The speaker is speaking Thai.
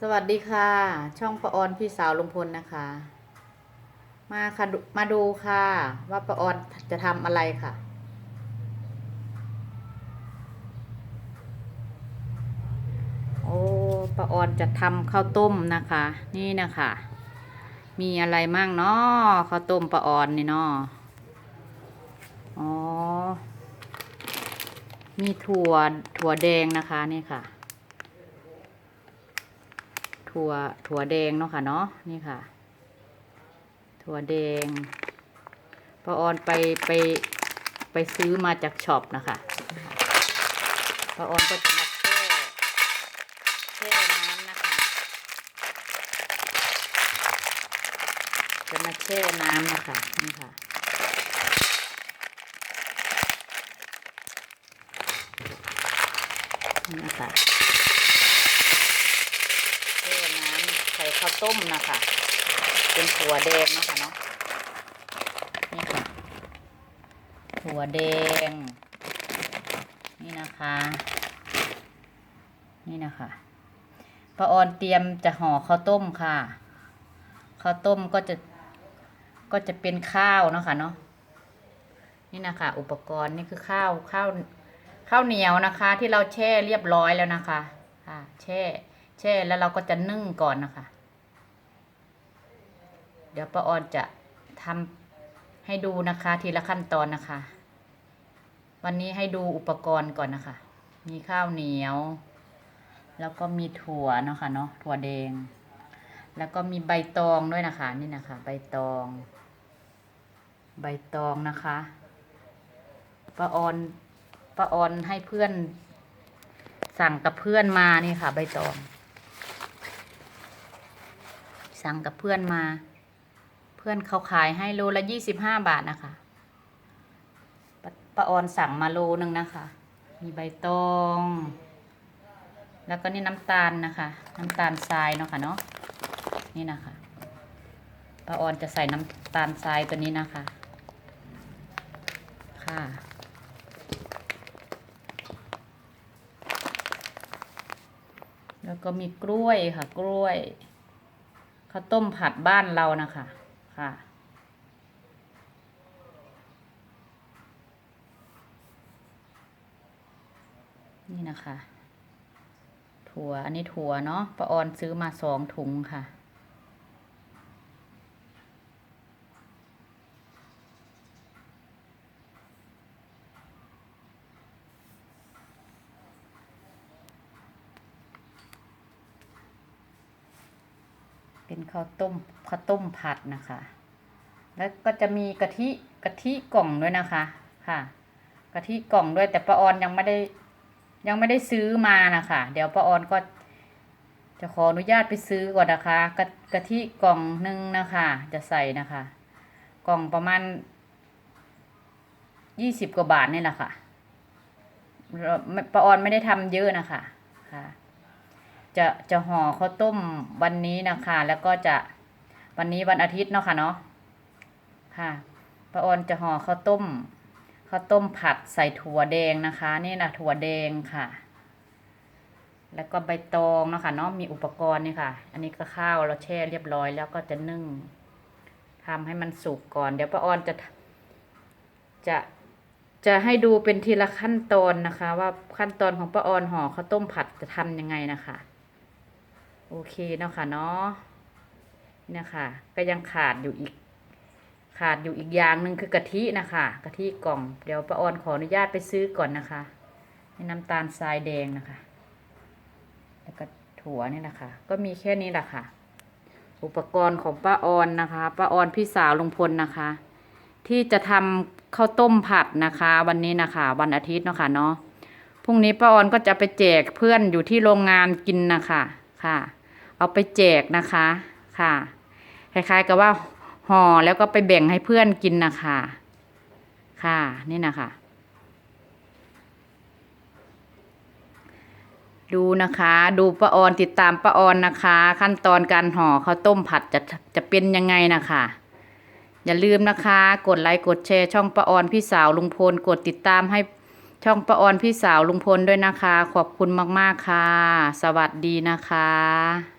สวัสดีค่ะ ช่องประออนพี่สาวลุงพลนะคะ มาค่ะมาดูค่ะ ว่าประออนจะทำอะไรค่ะ โอ้ประออนจะทำข้าวต้มนะคะ นี่นะคะ มีอะไรมั่งเนาะข้าวต้มประออนนี่เนาะอ๋อมีถั่วถั่วแดงนะคะนี่ค่ะ ถั่วถั่วแดงเนาะค่ะเนาะนี่ค่ะ ถั่วแดงป้าออนไปไปไปซื้อมาจากช็อปนะคะป้าออนก็จะมาแช่แช่น้ำนะคะ จะมาแช่น้ำนะคะนี่ค่ะนี่นะคะแช่น้ำใส่ ข้าวต้มนะคะ เป็นถั่วแดงนะคะเนาะนี่ค่ะถั่วแดง นี่นะคะ นี่นะคะป้าออนเตรียมจะห่อข้าวต้มค่ะข้าวต้มก็จะก็จะเป็นข้าวเนาะค่ะเนาะนี่นะคะ อุปกรณ์นี่คือข้าวข้าวข้าวเหนียวนะคะ ที่เราแช่เรียบร้อยแล้วนะคะ ค่ะ แช่ แช่แล้วเราก็จะนึ่งก่อนนะคะ เดี๋ยวป้าออนจะทำให้ดูนะคะ ทีละขั้นตอนนะคะ วันนี้ให้ดูอุปกรณ์ก่อนนะคะ มีข้าวเหนียว แล้วก็มีถั่วเนาะค่ะเนาะถั่วแดง แล้วก็มีใบตองด้วยนะคะ นี่นะคะ ใบตอง ใบตองนะคะป้าออนป้าออนให้เพื่อน สั่งกับเพื่อนมานี่ค่ะ ใบตอง สั่งกับเพื่อนมา พื่อนเขาขายให้โลละยี่สิบห้าบาทนะคะปป้าออนสั่งมาโลนึงนะคะ มีใบตอง แล้วก็นี่น้ำตาลนะคะ น้ำตาลทรายเนาะค่ะเนาะ นี่นะคะป้าออนจะใส่น้ำตาลทรายตัวนี้นะคะ ค่ะแล้วก็มีกล้วยค่ะ กล้วยข้าวต้มผัดบ้านเรานะคะ ค่ะ นี่นะคะ ถั่ว อันนี้ถั่วเนาะป้าออนซื้อมาสองถุงค่ะ เป็นข้าวต้มข้าวต้มผัดนะคะ แล้วก็จะมีกะทิกะทิกล่องด้วยนะคะค่ะกะทิกล่องด้วยแต่ป้าออนยังไม่ได้ยังไม่ได้ซื้อมานะคะ เดี๋ยวป้าออนก็จะขออนุญาตไปซื้อก่อนนะคะกะกะทิกล่องหนึ่งนะคะ จะใส่นะคะ กล่องประมาณยี่สิบกว่าบาทนี่แหละค่ะป้าออนไม่ได้ทำเยอะนะคะค่ะ จะจะห่อข้าวต้มวันนี้นะคะ แล้วก็จะวันนี้วันอาทิตย์เนาะค่ะเนาะค่ะป้าออนจะห่อข้าวต้มข้าวต้มผัดใส่ถั่วแดงนะคะ นี่นะถั่วแดงค่ะ แล้วก็ใบตองเนาะค่ะเนาะมีอุปกรณ์นี่ค่ะ อันนี้ก็ข้าวเราแช่เรียบร้อยแล้วก็จะนึ่งทำให้มันสุกก่อน เดี๋ยวป้าออนจะจะจะให้ดูเป็นทีละขั้นตอนนะคะ ว่าขั้นตอนของป้าออนห่อข้าวต้มผัดจะทำยังไงนะคะ โอเคเนาะค่ะเนาะนี่นะคะก็ยังขาดอยู่อีก ขาดอยู่อีกอย่างหนึ่งคือกะทินะคะกะทิกล่อง เดี๋ยวป้าออนขออนุญาตไปซื้อก่อนนะคะนี่น้ำตาลทรายแดงนะคะ แล้วก็ถั่วนี่นะคะ ก็มีแค่นี้แหละค่ะ อุปกรณ์ของป้าออนนะคะป้าออนพี่สาวลุงพลนะคะ ที่จะทำข้าวต้มผัดนะคะ วันนี้นะคะ วันอาทิตย์เนาะค่ะเนาะพรุ่งนี้ป้าออนก็จะไปแจกเพื่อนอยู่ที่โรงงานกินนะคะค่ะ เอาไปแจกนะคะค่ะ คล้ายๆกับว่าห่อแล้วก็ไปแบ่งให้เพื่อนกินนะคะค่ะนี่นะคะ ดูนะคะ ดูป้าออนติดตามป้าออนนะคะ ขั้นตอนการห่อข้าวต้มผัดจะจะเป็นยังไงนะคะอย่าลืมนะคะ กดไลค์กดแชร์ช่องป้าออนพี่สาวลุงพลกดติดตามให้ช่องป้าออนพี่สาวลุงพลด้วยนะคะ ขอบคุณมาก ๆ ค่ะ สวัสดีนะคะ